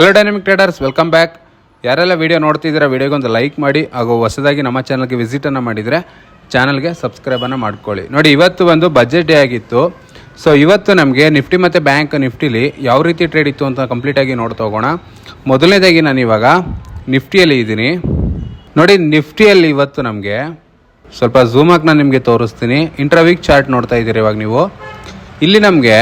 Hello dynamic traders welcome back ಯಾರೆಲ್ಲ video ನೋಡ್ತಿದ್ದೀರಾ ವಿಡಿಯೋಗೊಂದು ಲೈಕ್ ಮಾಡಿ ಹಾಗೂ ಹೊಸದಾಗಿ ನಮ್ಮ ಚಾನಲ್ಗೆ ವಿಸಿಟನ್ನು ಮಾಡಿದರೆ ಚಾನಲ್ಗೆ ಸಬ್ಸ್ಕ್ರೈಬನ್ನು ಮಾಡ್ಕೊಳ್ಳಿ. ನೋಡಿ, ಇವತ್ತು ಒಂದು ಬಜೆಟ್ ಡೇ ಆಗಿತ್ತು. ಸೊ ಇವತ್ತು ನಮಗೆ ನಿಫ್ಟಿ ಮತ್ತು ಬ್ಯಾಂಕ್ ನಿಫ್ಟಿಲಿ ಯಾವ ರೀತಿ ಟ್ರೇಡ್ ಇತ್ತು ಅಂತ ಕಂಪ್ಲೀಟಾಗಿ ನೋಡ್ತಾ ಹೋಗೋಣ. ಮೊದಲನೇದಾಗಿ ನಾನು ಇವಾಗ ನಿಫ್ಟಿಯಲ್ಲಿ ಇದ್ದೀನಿ. ನೋಡಿ ನಿಫ್ಟಿಯಲ್ಲಿ ಇವತ್ತು ನಮಗೆ ಸ್ವಲ್ಪ ಝೂಮ್ ಆಗಿ ನಾನು ನಿಮಗೆ ತೋರಿಸ್ತೀನಿ. ಇಂಟ್ರಾ-ವೀಕ್ ಚಾರ್ಟ್ ನೋಡ್ತಾ ಇದ್ದೀರಿ ಇವಾಗ ನೀವು. ಇಲ್ಲಿ ನಮಗೆ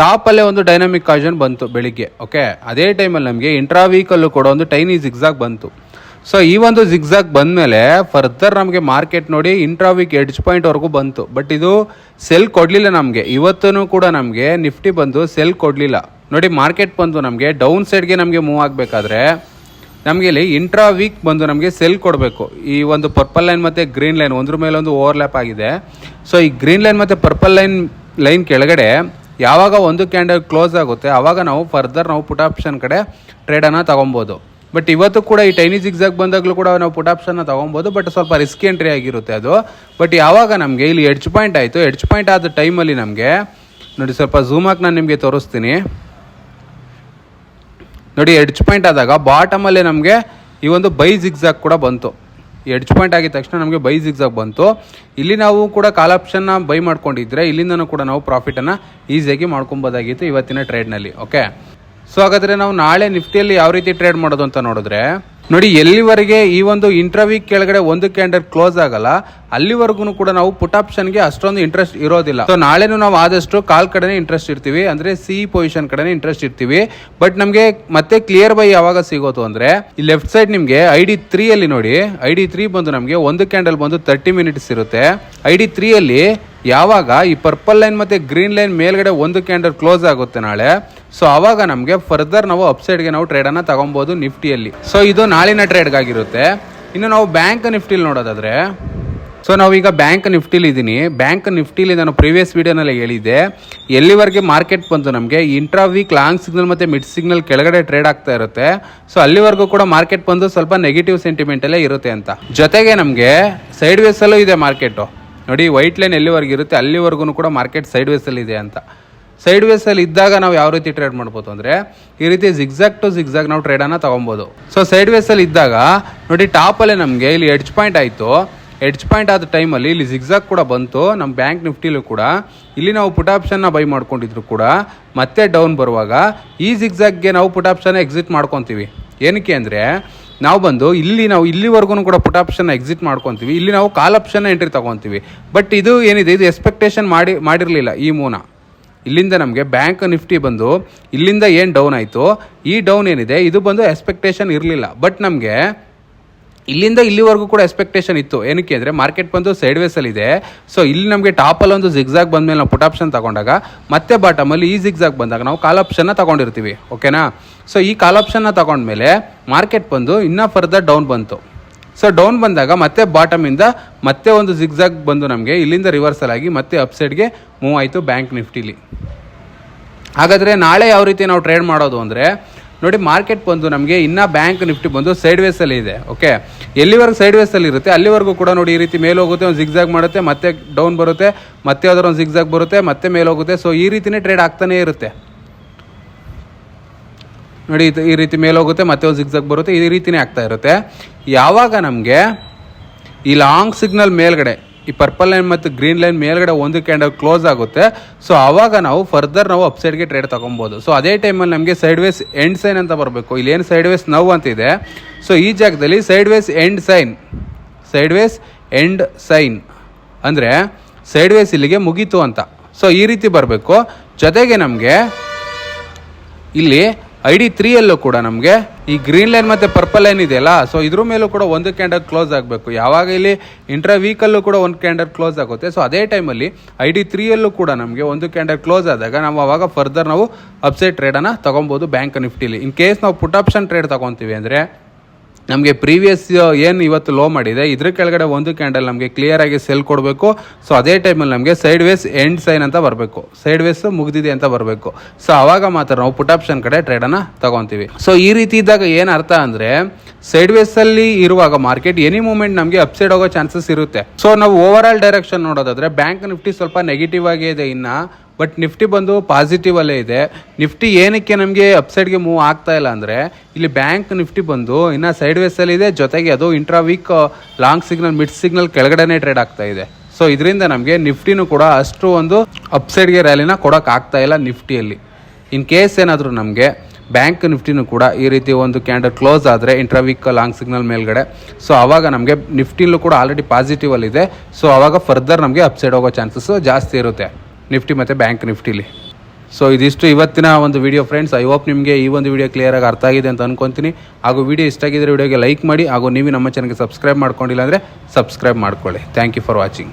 ಟಾಪಲ್ಲೇ ಒಂದು ಡೈನಾಮಿಕ್ ಕಾಜನ್ ಬಂತು ಬೆಳಿಗ್ಗೆ, ಓಕೆ? ಅದೇ ಟೈಮಲ್ಲಿ ನಮಗೆ ಇಂಟ್ರಾ ವೀಕಲ್ಲೂ ಕೂಡ ಒಂದು ಟೈನಿ ಜಿಗ್ಸಾಗ್ ಬಂತು. ಸೊ ಈ ಒಂದು ಜಿಗ್ಸಾಗ್ ಬಂದಮೇಲೆ ಫರ್ದರ್ ನಮಗೆ ಮಾರ್ಕೆಟ್ ನೋಡಿ ಇಂಟ್ರಾ ವೀಕ್ ಎಡ್ಜ್ ಪಾಯಿಂಟ್ವರೆಗೂ ಬಂತು. ಬಟ್ ಇದು ಸೆಲ್ ಕೊಡಲಿಲ್ಲ ನಮಗೆ. ಇವತ್ತೂ ಕೂಡ ನಮಗೆ ನಿಫ್ಟಿ ಬಂದು ಸೆಲ್ ಕೊಡಲಿಲ್ಲ. ನೋಡಿ ಮಾರ್ಕೆಟ್ ಬಂದು ನಮಗೆ ಡೌನ್ ಸೈಡ್ಗೆ ನಮಗೆ ಮೂವ್ ಆಗಬೇಕಾದ್ರೆ ನಮಗೆ ಇಲ್ಲಿ ಇಂಟ್ರಾ ವೀಕ್ ಬಂದು ನಮಗೆ ಸೆಲ್ ಕೊಡಬೇಕು. ಈ ಒಂದು ಪರ್ಪಲ್ ಲೈನ್ ಮತ್ತು ಗ್ರೀನ್ ಲೈನ್ ಒಂದ್ರ ಮೇಲೆ ಒಂದು ಓವರ್ಲ್ಯಾಪ್ ಆಗಿದೆ. ಸೊ ಈ ಗ್ರೀನ್ ಲೈನ್ ಮತ್ತು ಪರ್ಪಲ್ ಲೈನ್ ಲೈನ್ ಕೆಳಗಡೆ ಯಾವಾಗ ಒಂದು ಕ್ಯಾಂಡಲ್ ಕ್ಲೋಸ್ ಆಗುತ್ತೆ ಆವಾಗ ನಾವು ಫರ್ದರ್ ನಾವು ಪುಟ್ ಆಪ್ಷನ್ ಕಡೆ ಟ್ರೇಡನ್ನು ತೊಗೊಬೋದು. ಬಟ್ ಇವತ್ತು ಕೂಡ ಈ ಟೈನಿ ಜಿಗ್ಸಾಗ್ ಬಂದಾಗಲೂ ಕೂಡ ನಾವು ಪುಟ್ ಆಪ್ಷನ್ನ ತೊಗೊಬೋದು ಬಟ್ ಸ್ವಲ್ಪ ರಿಸ್ಕ್ ಎಂಟ್ರಿ ಆಗಿರುತ್ತೆ ಅದು. ಬಟ್ ಯಾವಾಗ ನಮಗೆ, ಇಲ್ಲಿ ಎಡ್ಜ್ ಪಾಯಿಂಟ್ ಆಯಿತು ಎಡ್ಜ್ ಪಾಯಿಂಟ್ ಆದ ಟೈಮಲ್ಲಿ ನಮಗೆ, ನೋಡಿ ಸ್ವಲ್ಪ ಝೂಮ್ ಆಗಿ ನಾನು ನಿಮಗೆ ತೋರಿಸ್ತೀನಿ. ನೋಡಿ ಎಡ್ಜ್ ಪಾಯಿಂಟ್ ಆದಾಗ ಬಾಟಮಲ್ಲೇ ನಮಗೆ ಈ ಒಂದು ಬೈ ಜಿಗ್ಸಾಗ್ ಕೂಡ ಬಂತು. ಎಡ್ಜ್ ಪಾಯಿಂಟ್ ಆಗಿದ ತಕ್ಷಣ ನಮಗೆ ಬೈ ಜಿಗ್ಸಾಗ್ ಬಂತು. ಇಲ್ಲಿ ನಾವು ಕೂಡ ಕಾಲ್ ಆಪ್ಷನ್ನ ಬೈ ಮಾಡ್ಕೊಂಡಿದ್ರೆ ಇಲ್ಲಿಂದನೂ ಕೂಡ ನಾವು ಪ್ರಾಫಿಟನ್ನು ಈಸಿಯಾಗಿ ಮಾಡ್ಕೊಬೋದಾಗಿತ್ತು ಇವತ್ತಿನ ಟ್ರೇಡ್ನಲ್ಲಿ ಓಕೆ ಸೊ ಹಾಗಾದರೆ ನಾವು ನಾಳೆ ನಿಫ್ಟಿಯಲ್ಲಿ ಯಾವ ರೀತಿ ಟ್ರೇಡ್ ಮಾಡೋದು ಅಂತ ನೋಡಿದ್ರೆ ನೋಡಿ, ಎಲ್ಲಿವರೆಗೆ ಈ ಒಂದು ಇಂಟರ್ವ್ಯೂ ಕೆಳಗಡೆ ಒಂದು ಕ್ಯಾಂಡಲ್ ಕ್ಲೋಸ್ ಆಗಲ್ಲ, ಅಲ್ಲಿವರೆಗೂ ಕೂಡ ನಾವು ಪುಟ್ ಆಪ್ಷನ್ಗೆ ಅಷ್ಟೊಂದು ಇಂಟ್ರೆಸ್ಟ್ ಇರೋದಿಲ್ಲ. ಸೊ ನಾಳೆನೂ ನಾವು ಆದಷ್ಟು ಕಾಲ್ ಕಡೆನೇ ಇಂಟ್ರೆಸ್ಟ್ ಇರ್ತೀವಿ, ಅಂದ್ರೆ ಸಿ ಪೊಸಿಷನ್ ಕಡೆನೇ ಇಂಟ್ರೆಸ್ಟ್ ಇರ್ತೀವಿ. ಬಟ್ ನಮಗೆ ಮತ್ತೆ ಕ್ಲಿಯರ್ ಬೈ ಯಾವಾಗ ಸಿಗೋದು ಅಂದ್ರೆ, ಈ ಲೆಫ್ಟ್ ಸೈಡ್ ನಿಮಗೆ ಐ ಡಿ ತ್ರೀಯಲ್ಲಿ ನೋಡಿ ಐ ಡಿ ತ್ರೀ ಬಂದು ನಮಗೆ ಒಂದು ಕ್ಯಾಂಡಲ್ ಬಂದು ತರ್ಟಿ ಮಿನಿಟ್ಸ್ ಇರುತ್ತೆ. ಐ ಡಿ ತ್ರೀಯಲ್ಲಿ ಯಾವಾಗ ಈ ಪರ್ಪಲ್ ಲೈನ್ ಮತ್ತೆ ಗ್ರೀನ್ ಲೈನ್ ಮೇಲ್ಗಡೆ ಒಂದು ಕ್ಯಾಂಡಲ್ ಕ್ಲೋಸ್ ಆಗುತ್ತೆ ನಾಳೆ ಸೊ ಅವಾಗ ನಮಗೆ ಫರ್ದರ್ ನಾವು ಅಪ್ಸೈಡ್ಗೆ ನಾವು ಟ್ರೇಡನ್ನು ತಗೊಬೋದು ನಿಫ್ಟಿಯಲ್ಲಿ. ಸೊ ಇದು ನಾಳಿನ ಟ್ರೇಡ್ಗಾಗಿರುತ್ತೆ ಇನ್ನು ನಾವು ಬ್ಯಾಂಕ್ ನಿಫ್ಟಿಲಿ ನೋಡೋದಾದರೆ ಸೊ ನಾವೀಗ ಬ್ಯಾಂಕ್ ನಿಫ್ಟಿಲಿ ಇದ್ದೀನಿ. ಬ್ಯಾಂಕ್ ನಿಫ್ಟಿಲಿ ನಾನು ಪ್ರೀವಿಯಸ್ ವೀಡಿಯೋನಲ್ಲಿ ಹೇಳಿದ್ದೆ. ಎಲ್ಲಿವರೆಗೆ ಮಾರ್ಕೆಟ್ ಬಂತು ನಮಗೆ ಇಂಟ್ರಾ ವೀಕ್ ಲಾಂಗ್ ಸಿಗ್ನಲ್ ಮತ್ತು ಮಿಡ್ ಸಿಗ್ನಲ್ ಕೆಳಗಡೆ ಟ್ರೇಡ್ ಆಗ್ತಾ ಇರುತ್ತೆ. ಸೊ ಅಲ್ಲಿವರೆಗೂ ಕೂಡ ಮಾರ್ಕೆಟ್ ಬಂದು ಸ್ವಲ್ಪ ನೆಗೆಟಿವ್ ಸೆಂಟಿಮೆಂಟಲ್ಲೇ ಇರುತ್ತೆ ಅಂತ. ಜೊತೆಗೆ ನಮಗೆ ಸೈಡ್ ವೇಸಲ್ಲೂ ಇದೆ ಮಾರ್ಕೆಟು ನೋಡಿ ವೈಟ್ ಲೈನ್ ಎಲ್ಲಿವರೆಗೂ ಇರುತ್ತೆ, ಅಲ್ಲಿವರೆಗೂ ಕೂಡ ಮಾರ್ಕೆಟ್ ಸೈಡ್ ವೇಸಲ್ಲಿ ಇದೆ ಅಂತ. ಸೈಡ್ ವೇಸಲ್ಲಿ ಇದ್ದಾಗ ನಾವು ಯಾವ ರೀತಿ ಟ್ರೇಡ್ ಮಾಡ್ಬೋದು ಅಂದರೆ, ಈ ರೀತಿ ಜಿಗ್ಸಾಗ್ ಟು ಜಿಗ್ಸಾಗ್ ನಾವು ಟ್ರೇಡನ್ನು ತೊಗೊಬೋದು. ಸೊ ಸೈಡ್ ವೇಸಲ್ಲಿ ಇದ್ದಾಗ, ನೋಡಿ ಟಾಪಲ್ಲೇ ನಮಗೆ ಇಲ್ಲಿ ಎಡ್ಜ್ ಪಾಯಿಂಟ್ ಆಯಿತು. ಎಡ್ಜ್ ಪಾಯಿಂಟ್ ಆದ ಟೈಮಲ್ಲಿ ಇಲ್ಲಿ ಜಿಗ್ಸಾಗ್ ಕೂಡ ಬಂತು. ನಮ್ಮ ಬ್ಯಾಂಕ್ ನಿಫ್ಟಿಲೂ ಕೂಡ. ಇಲ್ಲಿ ನಾವು ಪುಟ್ ಆಪ್ಷನ್ನ ಬೈ ಮಾಡ್ಕೊಂಡಿದ್ರು ಕೂಡ. ಮತ್ತೆ ಡೌನ್ ಬರುವಾಗ ಈ ಜಿಗ್ಸಾಗ್ಗೆ ನಾವು ಪುಟ್ ಆಪ್ಷನ್ ಎಕ್ಸಿಟ್ ಮಾಡ್ಕೊತೀವಿ. ಏನಕ್ಕೆ ಅಂದರೆ, ನಾವು ಬಂದು ಇಲ್ಲಿ ನಾವು ಇಲ್ಲಿವರೆಗೂ ಕೂಡ ಪುಟ್ ಆಪ್ಷನ್ ಎಕ್ಸಿಟ್ ಮಾಡ್ಕೊತೀವಿ. ಇಲ್ಲಿ ನಾವು ಕಾಲ್ ಆಪ್ಷನ್ ಎಂಟ್ರಿ ತೊಗೊತೀವಿ. ಬಟ್ ಇದು ಏನಿದೆ? ಇದು ಎಕ್ಸ್ಪೆಕ್ಟೇಷನ್ ಮಾಡಿ, ಮಾಡಿರಲಿಲ್ಲ ಈ ಮೂನ. ಇಲ್ಲಿಂದ ನಮಗೆ ಬ್ಯಾಂಕ್ ನಿಫ್ಟಿ ಬಂದು ಇಲ್ಲಿಂದ ಏನು ಡೌನ್ ಆಯಿತು? ಈ ಡೌನ್ ಏನಿದೆ? ಇದು ಬಂದು ಎಕ್ಸ್ಪೆಕ್ಟೇಷನ್ ಇರಲಿಲ್ಲ. ಬಟ್ ನಮಗೆ ಇಲ್ಲಿಂದ ಇಲ್ಲಿವರೆಗೂ ಕೂಡ ಎಕ್ಸ್ಪೆಕ್ಟೇಷನ್ ಇತ್ತು. ಏನಕ್ಕೆ ಅಂದರೆ ಮಾರ್ಕೆಟ್ ಬಂದು ಸೈಡ್ ವೇಸಲ್ಲಿ ಇದೆ. ಸೊ ಇಲ್ಲಿ ನಮಗೆ ಟಾಪಲ್ಲಿ ಒಂದು ಜಿಗ್ಸಾಗ್ ಬಂದಮೇಲೆ ನಾವು ಪುಟ್ ಆಪ್ಷನ್ ತಗೊಂಡಾಗ ಮತ್ತೆ ಬಾಟಮಲ್ಲಿ ಈ ಜಿಗ್ಸಾಗ್ ಬಂದಾಗ ನಾವು ಕಾಲ್ ಆಪ್ಷನ್ನ ತಗೊಂಡಿರ್ತೀವಿ. ಓಕೆನಾ ಸೊ ಈ ಕಾಲ್ ಆಪ್ಷನ್ನ ತಗೊಂಡ್ಮೇಲೆ ಮಾರ್ಕೆಟ್ ಬಂದು ಇನ್ನೂ ಫರ್ದರ್ ಡೌನ್ ಬಂತು. ಸೊ ಡೌನ್ ಬಂದಾಗ ಮತ್ತೆ ಬಾಟಮಿಂದ ಮತ್ತೆ ಒಂದು ಜಿಗ್ಜಾಗ್ ಬಂದು ನಮಗೆ ಇಲ್ಲಿಂದ ರಿವರ್ಸಲ್ ಆಗಿ ಮತ್ತೆ ಅಪ್ಸೈಡ್ಗೆ ಮೂವ್ ಆಯಿತು ಬ್ಯಾಂಕ್ ನಿಫ್ಟಿಲಿ ಹಾಗಾದರೆ ನಾಳೆ ಯಾವ ರೀತಿ ನಾವು ಟ್ರೇಡ್ ಮಾಡೋದು ಅಂದರೆ, ನೋಡಿ ಮಾರ್ಕೆಟ್ ಬಂದು ನಮಗೆ ಇನ್ನೂ ಬ್ಯಾಂಕ್ ನಿಫ್ಟಿ ಬಂದು ಸೈಡ್ ವೇಸಲ್ಲಿ ಇದೆ ಓಕೆ ಎಲ್ಲಿವರೆಗೂ ಸೈಡ್ ವೇಸಲ್ಲಿ ಇರುತ್ತೆ, ಅಲ್ಲಿವರೆಗೂ ಕೂಡ ನೋಡಿ ಈ ರೀತಿ ಮೇಲೆ ಹೋಗುತ್ತೆ, ಒಂದು ಜಿಗ್ಝಾಗ್ ಮಾಡುತ್ತೆ, ಮತ್ತೆ ಡೌನ್ ಬರುತ್ತೆ, ಮತ್ತೆ ಅದರ ಒಂದು ಜಿಗ್ಜಾಗ್ ಬರುತ್ತೆ, ಮತ್ತೆ ಮೇಲೆ ಹೋಗುತ್ತೆ. ಸೊ ಈ ರೀತಿಯೇ ಟ್ರೇಡ್ ಆಗ್ತಾನೇ ಇರುತ್ತೆ. ನೋಡಿ, ಈ ರೀತಿ ಮೇಲೆ ಹೋಗುತ್ತೆ, ಮತ್ತೆ ಒಂದು ಜಿಗ್ಸಾಗ್ ಬರುತ್ತೆ ಈ ರೀತಿನೇ ಆಗ್ತಾ ಇರುತ್ತೆ. ಯಾವಾಗ ನಮಗೆ ಈ ಲಾಂಗ್ ಸಿಗ್ನಲ್ ಮೇಲ್ಗಡೆ, ಈ ಪರ್ಪಲ್ ಲೈನ್ ಮತ್ತು ಗ್ರೀನ್ ಲೈನ್ ಮೇಲ್ಗಡೆ ಒಂದು ಕ್ಯಾಂಡಲ್ ಕ್ಲೋಸ್ ಆಗುತ್ತೆ ಸೊ ಆವಾಗ ನಾವು ಫರ್ದರ್ ನಾವು ಅಪ್ಸೈಡ್ಗೆ ಟ್ರೇಡ್ ತೊಗೊಬೋದು ಸೊ ಅದೇ ಟೈಮಲ್ಲಿ ನಮಗೆ ಸೈಡ್ ವೇಸ್ ಎಂಡ್ ಸೈನ್ ಅಂತ ಬರಬೇಕು. ಇಲ್ಲಿ ಏನು ಸೈಡ್ ವೇಸ್ ನೋವು ಅಂತಿದೆ ಸೊ ಈ ಜಾಗದಲ್ಲಿ sideways end sign sideways end sign ಅಂದರೆ ಸೈಡ್ ವೇಸ್ ಇಲ್ಲಿಗೆ ಮುಗೀತು ಅಂತ. ಸೊ ಈ ರೀತಿ ಬರಬೇಕು. ಜೊತೆಗೆ ನಮಗೆ ಇಲ್ಲಿ ಐ ಡಿ ತ್ರೀಯಲ್ಲೂ ಕೂಡ ನಮಗೆ ಈ ಗ್ರೀನ್ ಲೈನ್ ಮತ್ತು ಪರ್ಪಲ್ ಲೈನ್ ಇದೆಯಲ್ಲ ಸೊ ಇದ್ರ ಮೇಲೂ ಕೂಡ ಒಂದು ಕ್ಯಾಂಡಲ್ ಕ್ಲೋಸ್ ಆಗಬೇಕು. ಯಾವಾಗ ಇಲ್ಲಿ ಇಂಟ್ರಾ ವೀಕಲ್ಲೂ ಕೂಡ ಒಂದು ಕ್ಯಾಂಡಲ್ ಕ್ಲೋಸ್ ಆಗುತ್ತೆ. ಸೊ ಅದೇ ಟೈಮಲ್ಲಿ ಐ ಡಿ ತ್ರೀಯಲ್ಲೂ ಕೂಡ ನಮಗೆ ಒಂದು ಕ್ಯಾಂಡಲ್ ಕ್ಲೋಸ್ ಆದಾಗ ನಾವು ಅವಾಗ ಫರ್ದರ್ ನಾವು ಅಪ್ಸೈಡ್ ಟ್ರೇಡನ್ನು ತೊಗೊಬೋದು ಬ್ಯಾಂಕ್ ನಿಫ್ಟಿಲಿ. ಇನ್ ಕೇಸ್ ನಾವು ಪುಟ್ ಆಪ್ಷನ್ ಟ್ರೇಡ್ ತೊಗೊತೀವಿ ಅಂದರೆ ನಮಗೆ ಪ್ರೀವಿಯಸ್ ಏನು ಇವತ್ತು ಲೋ ಮಾಡಿದೆ, ಇದ್ರ ಕೆಳಗಡೆ ಒಂದು ಕ್ಯಾಂಡಲ್ ನಮಗೆ ಕ್ಲಿಯರ್ ಆಗಿ ಸೆಲ್ ಕೊಡಬೇಕು. ಸೊ ಅದೇ ಟೈಮಲ್ಲಿ ನಮಗೆ ಸೈಡ್ ವೇಸ್ ಎಂಡ್ ಸೈನ್ ಅಂತ ಬರಬೇಕು. ಸೈಡ್ ವೇಸ್ ಮುಗಿದಿದೆ ಅಂತ ಬರಬೇಕು. ಸೊ ಅವಾಗ ಮಾತ್ರ ನಾವು ಪುಟ್ ಆಪ್ಷನ್ ಕಡೆ ಟ್ರೇಡನ್ನು ತಗೊತೀವಿ. ಸೊ ಈ ರೀತಿ ಇದ್ದಾಗ ಏನು ಅರ್ಥ ಅಂದರೆ ಸೈಡ್ ವೇಸಲ್ಲಿ ಇರುವಾಗ ಮಾರ್ಕೆಟ್ ಎನಿ ಮೂಮೆಂಟ್ ನಮಗೆ ಅಪ್ಸೈಡ್ ಹೋಗೋ ಚಾನ್ಸಸ್ ಇರುತ್ತೆ. ಸೊ ನಾವು ಓವರ್ ಆಲ್ ಡೈರೆಕ್ಷನ್ ನೋಡೋದಾದ್ರೆ ಬ್ಯಾಂಕ್ ನಿಫ್ಟಿ ಸ್ವಲ್ಪ ನೆಗೆಟಿವ್ ಆಗಿದೆ ಇನ್ನು. ಬಟ್ ನಿಫ್ಟಿ ಬಂದು ಪಾಸಿಟಿವ್ ಅಲ್ಲೇ ಇದೆ. ನಿಫ್ಟಿ ಏನಕ್ಕೆ ನಮಗೆ ಅಪ್ಸೈಡ್ಗೆ ಮೂವ್ ಆಗ್ತಾ ಇಲ್ಲ ಅಂದರೆ, ಇಲ್ಲಿ ಬ್ಯಾಂಕ್ ನಿಫ್ಟಿ ಬಂದು ಇನ್ನು ಸೈಡ್ ವೇಸಲ್ಲಿ ಇದೆ. ಜೊತೆಗೆ ಅದು intra week long signal mid signal ಕೆಳಗಡೆನೇ trade ಆಗ್ತಾ ಇದೆ. ಸೊ ಇದರಿಂದ ನಮಗೆ ನಿಫ್ಟಿನೂ ಕೂಡ ಅಷ್ಟು ಒಂದು ಅಪ್ಸೈಡ್ಗೆ ರ್ಯಾಲಿನ ಕೊಡೋಕೆ ಆಗ್ತಾ ಇಲ್ಲ ನಿಫ್ಟಿಯಲ್ಲಿ ಇನ್ ಕೇಸ್ ಏನಾದರೂ ನಮಗೆ ಬ್ಯಾಂಕ್ ನಿಫ್ಟಿನೂ ಕೂಡ ಈ ರೀತಿ ಒಂದು ಕ್ಯಾಂಡಲ್ ಕ್ಲೋಸ್ ಆದರೆ ಇಂಟ್ರಾವೀಕ್ ಲಾಂಗ್ ಸಿಗ್ನಲ್ ಮೇಲ್ಗಡೆ. ಸೊ ಆವಾಗ ನಮಗೆ ನಿಫ್ಟಿಲೂ ಕೂಡ ಆಲ್ರೆಡಿ ಪಾಸಿಟಿವ್ ಅಲ್ಲಿದೆ ಸೊ ಆವಾಗ ಫರ್ದರ್ ನಮಗೆ ಅಪ್ಸೈಡ್ ಹೋಗೋ ಚಾನ್ಸಸ್ ಜಾಸ್ತಿ ಇರುತ್ತೆ. ನಿಫ್ಟಿ ಮತ್ತು ಬ್ಯಾಂಕ್ ನಿಫ್ಟಿಲಿ. ಸೊ ಇದಿಷ್ಟು ಇವತ್ತಿನ ಒಂದು ವಿಡಿಯೋ ಫ್ರೆಂಡ್ಸ್ ಐ ಹೋಪ್ ನಿಮಗೆ ಈ ಒಂದು ವಿಡಿಯೋ ಕ್ಲಿಯರಾಗಿ ಅರ್ಥ ಆಗಿದೆ ಅಂತ ಅನ್ಕೊಂತೀನಿ. ಹಾಗೂ ವಿಡಿಯೋ ಇಷ್ಟ ಆಗಿದ್ದರೆ ವಿಡಿಯೋಗೆ ಲೈಕ್ ಮಾಡಿ, ಹಾಗೂ ನೀವು ನಮ್ಮ ಚಾನಲ್ಗೆ ಸಬ್ಸ್ಕ್ರೈಬ್ ಮಾಡ್ಕೊಂಡಿಲ್ಲ ಅಂದರೆ ಸಬ್ಸ್ಕ್ರೈಬ್ ಮಾಡ್ಕೊಳ್ಳಿ. Thank you for watching